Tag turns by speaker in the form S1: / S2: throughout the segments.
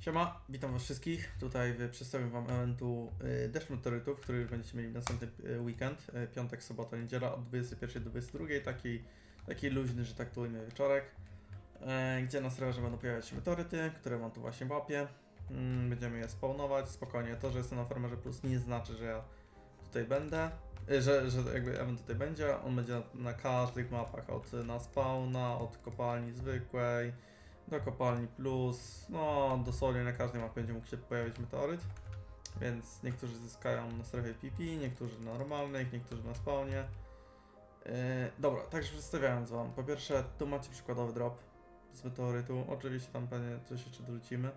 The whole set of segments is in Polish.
S1: Siema, witam was wszystkich. Tutaj przedstawię wam eventu y, Deszcz Meteorytów, który będziecie mieli w następny y, weekend, y, piątek, sobota, niedziela od 21 do 22, taki, taki luźny, że tak to ujmę, wieczorek, e, gdzie na serwerze będą pojawiać się meteoryty, które mam tu właśnie łapię. Mm, Będziemy je spawnować, spokojnie. To, że jestem na farmerze plus nie znaczy, że ja tutaj będę, że, że jakby event tutaj będzie. On będzie na, na każdych mapach, od na spawna, od kopalni zwykłej, do kopalni plus, no dosłownie na każdej mapie będzie mógł się pojawić meteoryt. Więc niektórzy zyskają na strefie PP, niektórzy na normalnych, niektórzy na spawnie. Yy, dobra, także przedstawiając wam. Po pierwsze, tu macie przykładowy drop z meteorytu. Oczywiście tam pewnie coś jeszcze dorzucimy.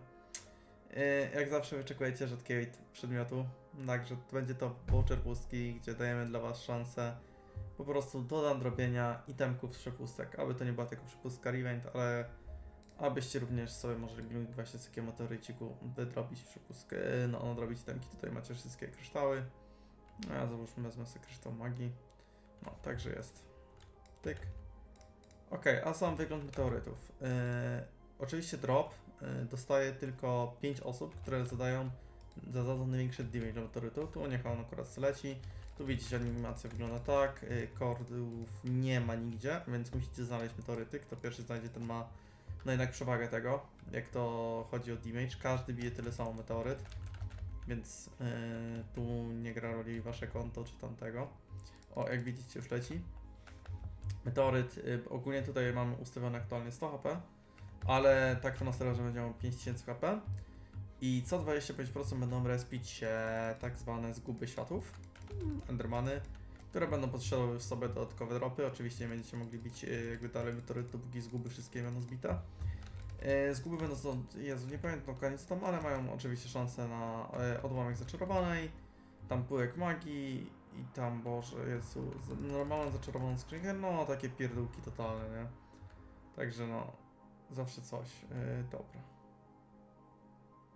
S1: Yy, jak zawsze wyczekujecie rzadkiego przedmiotu. Także będzie to voucher pustki, gdzie dajemy dla was szansę po prostu do nadrobienia itemków z przepustek. Aby to nie była tylko przepustka revent, ale abyście również sobie mogli właśnie z takiego meteoryciku wydrobić przepustkę, no nadrobić itemki. Tutaj macie wszystkie kryształy. No ja załóżmy wezmę sobie kryształ magii. No, także jest. Tyk. Ok, a sam wygląd meteorytów. Yy, oczywiście drop yy, dostaje tylko 5 osób, które zadają zadadzą największy damage do meteorytu. Tu niech on akurat zleci. Tu widzicie animacja wygląda tak. Yy, kordów nie ma nigdzie, więc musicie znaleźć meteoryty. Kto pierwszy znajdzie, ten ma no jednak przewagę tego, jak to chodzi o damage. Każdy bije tyle samo meteoryt, więc yy, tu nie gra roli wasze konto czy tamtego. O, jak widzicie już leci. Meteoryt, yy, ogólnie tutaj mamy ustawione aktualnie 100 HP, ale tak to na serwerze będzie miał 5000 HP. I co 25% będą respić się tak zwane zguby światów, endermany, które będą posiadały w sobie dodatkowe dropy. Oczywiście nie będziecie mogli bić e, jakby dalej meteoryt, dopóki zguby wszystkie będą zbite. E, Zguby będą stąd, Jezu, nie pamiętam dokładnie co tam, ale mają oczywiście szansę na e, odłamek zaczarowanej, tam pyłek magii i tam, Boże, Jezu, normalną zaczarowaną skrzynkę, no takie pierdółki totalne, nie? Także no, zawsze coś. Dobra.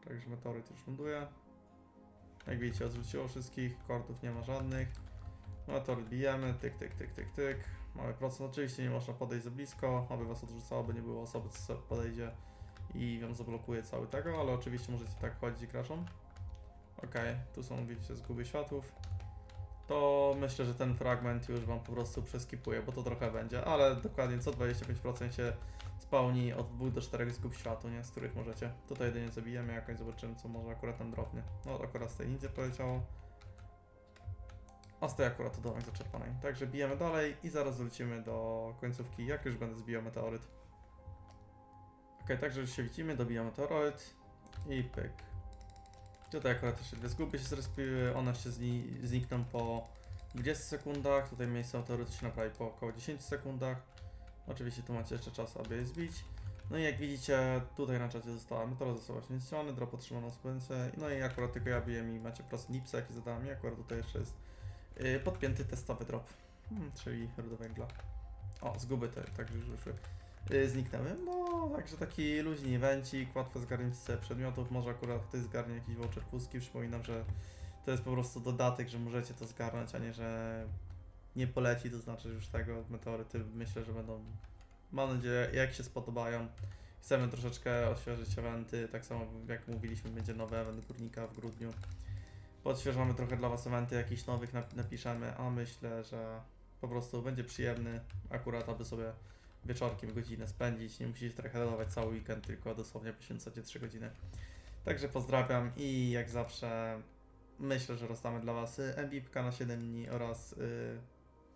S1: Także meteoryt już ląduje. Jak widzicie, odrzuciło wszystkich, kordów nie ma żadnych. No to bijemy, tyk, tyk, tyk, tyk, tyk. Mamy procent. Oczywiście nie można podejść za blisko, aby was odrzucało, by nie było osoby, co sobie podejdzie i wam zablokuje cały tego, ale oczywiście możecie tak chodzić graczom. Okej, tu są, widzicie, zguby światów. To myślę, że ten fragment już wam po prostu przeskipuje, bo to trochę będzie, ale dokładnie co 25% się spawni od 2 do 4 zgub światu, nie? Z których możecie. Tutaj jedynie zabijemy jakoś, zobaczymy co może akurat tam dropnie. No akurat z tej ninja poleciało. Tej akurat to domek zaczerpanej. Także bijemy dalej i zaraz wrócimy do końcówki, jak już będę zbijał meteoryt. Ok, także już się widzimy, dobijamy meteoryt i pyk. Tutaj akurat jeszcze dwie zguby się zrespiły, one się zni znikną po 20 sekundach, tutaj miejsce meteorytu się naprawi po około 10 sekundach. Oczywiście tu macie jeszcze czas, aby je zbić. No i jak widzicie, tutaj na czacie została meteora została zniszczony, drop otrzymano subwencję. No i akurat tylko ja biję i macie prost nipsa, jaki zadałem i akurat tutaj jeszcze jest Yy, podpięty testowy drop, hmm, czyli ruda węgla. O, zguby te także już wyszły. Yy, zniknęły. No, także taki luźny evencik, łatwe zgarnięcie przedmiotów. Może akurat ktoś zgarnie jakiś voucher pustki. Przypominam, że to jest po prostu dodatek, że możecie to zgarnąć, a nie, że nie poleci, to znaczy już tego meteoryty myślę, że będą, mam nadzieję, jak się spodobają. Chcemy troszeczkę odświeżyć eventy, tak samo jak mówiliśmy, będzie nowy event Górnika w grudniu podświeżamy trochę dla Was eventy jakichś nowych nap- napiszemy, a myślę, że po prostu będzie przyjemny akurat, aby sobie wieczorkiem godzinę spędzić. Nie musicie traktować cały weekend, tylko dosłownie poświęcacie 3 godziny. Także pozdrawiam i jak zawsze myślę, że rozdamy dla Was MVP na 7 dni oraz y,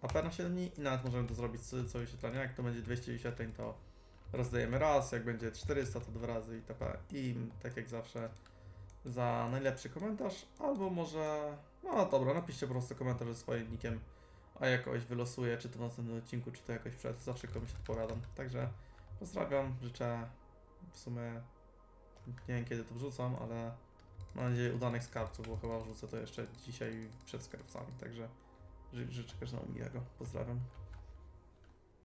S1: AP na 7 dni i nawet możemy to zrobić co wyświetlenia. Jak to będzie 200 wyświetleń, to rozdajemy raz, jak będzie 400, to dwa razy itp. I tak jak zawsze za najlepszy komentarz, albo może. No dobra, napiszcie po prostu komentarz ze swoim nickiem, a jakoś wylosuję, czy to w następnym odcinku, czy to jakoś przed. Zawsze komuś odpowiadam. Także pozdrawiam, życzę w sumie. Nie wiem kiedy to wrzucam, ale mam nadzieję udanych skarbców, bo chyba wrzucę to jeszcze dzisiaj przed skarbcami. Także ży- życzę każdemu miłego. Pozdrawiam.